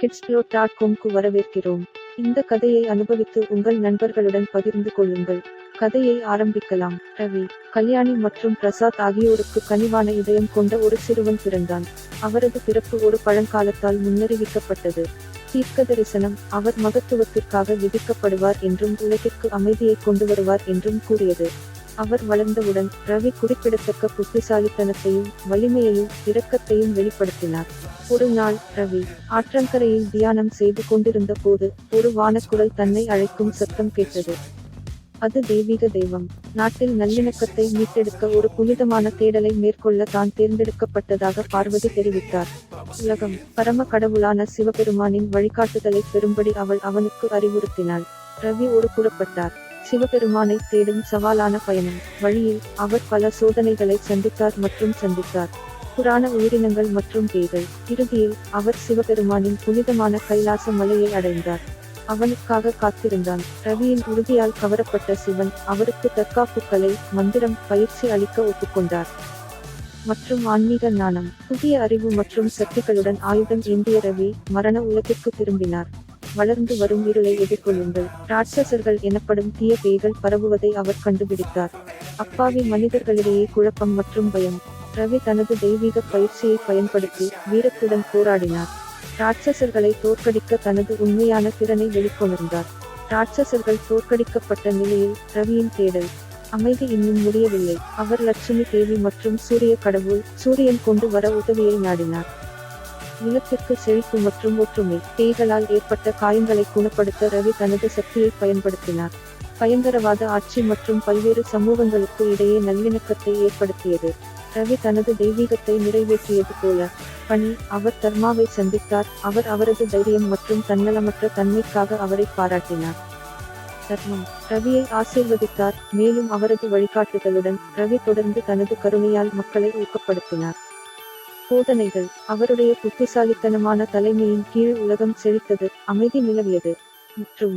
கிட்ஸ்ப்ளோ dot காம்க்கு வரவேற்கிறோம். இந்த கதையை அனுபவித்து உங்கள் நண்பர்களுடன் பகிர்ந்து கொள்ளுங்கள். கதையை ஆரம்பிக்கலாம். ரவி கல்யாணி மற்றும் பிரசாத் ஆகியோருக்கு கனிவான இதயம் கொண்ட ஒரு சிறுவன் பிறந்தான். அவரது பிறப்பு ஒரு பழங்காலத்தால் முன்னறிவிக்கப்பட்டது. தீர்க்க தரிசனம் அவர் மகத்துவத்திற்காக விதிக்கப்படுவார் என்றும் உலகிற்கு அமைதியை கொண்டு வருவார் என்றும் கூறியது. அவர் வளர்ந்தவுடன் ரவி குறிப்பிடத்தக்க புத்திசாலித்தனத்தையும் வலிமையையும் இரக்கத்தையும் வெளிப்படுத்தினார். ஒரு நாள் ரவி ஆற்றங்கரையில் தியானம் செய்து கொண்டிருந்த போது ஒரு வானக்குரல் தன்னை அழைக்கும் சத்தம் கேட்டது. அது தெய்வீக தெய்வம். நாட்டில் நல்லிணக்கத்தை மீட்டெடுக்க ஒரு புனிதமான தேடலை மேற்கொள்ள தான் தேர்ந்தெடுக்கப்பட்டதாக பார்வதி தெரிவித்தார். உலகம் பரம கடவுளான சிவபெருமானின் வழிகாட்டுதலை பெறும்படி அவள் அவனுக்கு அறிவுறுத்தினாள். ரவி ஒரு புறப்பட்டார் சிவபெருமானை தேடும் சவாலான பயணம். வழியில் அவர் பல சோதனைகளை சந்தித்தார் மற்றும் சந்தித்தார். புராண உயிரினங்கள் மற்றும் பேய்கள். இறுதியில் அவர் சிவபெருமானின் புனிதமான கைலாச மலையை அடைந்தார். அவனுக்காக காத்திருந்தான். ரவியின் உறுதியால் கவரப்பட்ட சிவன் அவருக்கு தற்காப்பு கலை மந்திரம் பயிற்சி அளிக்க ஒப்புக்கொண்டார். மற்றும் ஆன்மீக ஞானம். புதிய அறிவு மற்றும் சக்திகளுடன் ஆயுதம் ஏந்திய ரவி மரண உலகிற்கு திரும்பினார். வளர்ந்து வரும் இருளை எதிர்கொள்ளுங்கள். ராட்சசர்கள் எனப்படும் தீய பேய்கள் பரவுவதை அவர் கண்டுபிடித்தார். அப்பாவி மனிதர்களிடையே குழப்பம் மற்றும் பயம். ரவி தனது தெய்வீக பயிற்சியை பயன்படுத்தி வீரத்துடன் போராடினார். ராட்சசர்களை தோற்கடிக்க தனது உண்மையான திறனை வெளிக்கொணர்ந்தார். ராட்சசர்கள் தோற்கடிக்கப்பட்ட நிலையில் ரவியின் தேடல். அமைதி இன்னும் முடியவில்லை. அவர் லட்சுமி தேவி மற்றும் சூரிய கடவுள் சூரியன் கொண்டு வர உதவியை நாடினார். நிலத்திற்கு செழிப்பு மற்றும் ஒற்றுமை. தேய்களால் ஏற்பட்ட காயங்களை குணப்படுத்த ரவி தனது சக்தியை பயன்படுத்தினார். பயங்கரவாத ஆட்சி மற்றும் பல்வேறு சமூகங்களுக்கு இடையே நல்லிணக்கத்தை ஏற்படுத்தியது. ரவி தனது தெய்வீகத்தை நிறைவேற்றியது போல. பணி அவர் தர்மாவை சந்தித்தார். அவர் அவரது தைரியம் மற்றும் தன்னலமற்ற தன்மைக்காக அவரை பாராட்டினார். தர்மம். ரவியை ஆசீர்வதித்தார். மேலும் அவரது வழிகாட்டுதலுடன் ரவி தொடர்ந்து தனது கருணையால் மக்களை ஊக்கப்படுத்தினார். போதனைகள் அவருடைய புத்திசாலித்தனமான தலைமையின் கீழ் உலகம் செழித்தது அமைதி நிலவியது. மற்றும்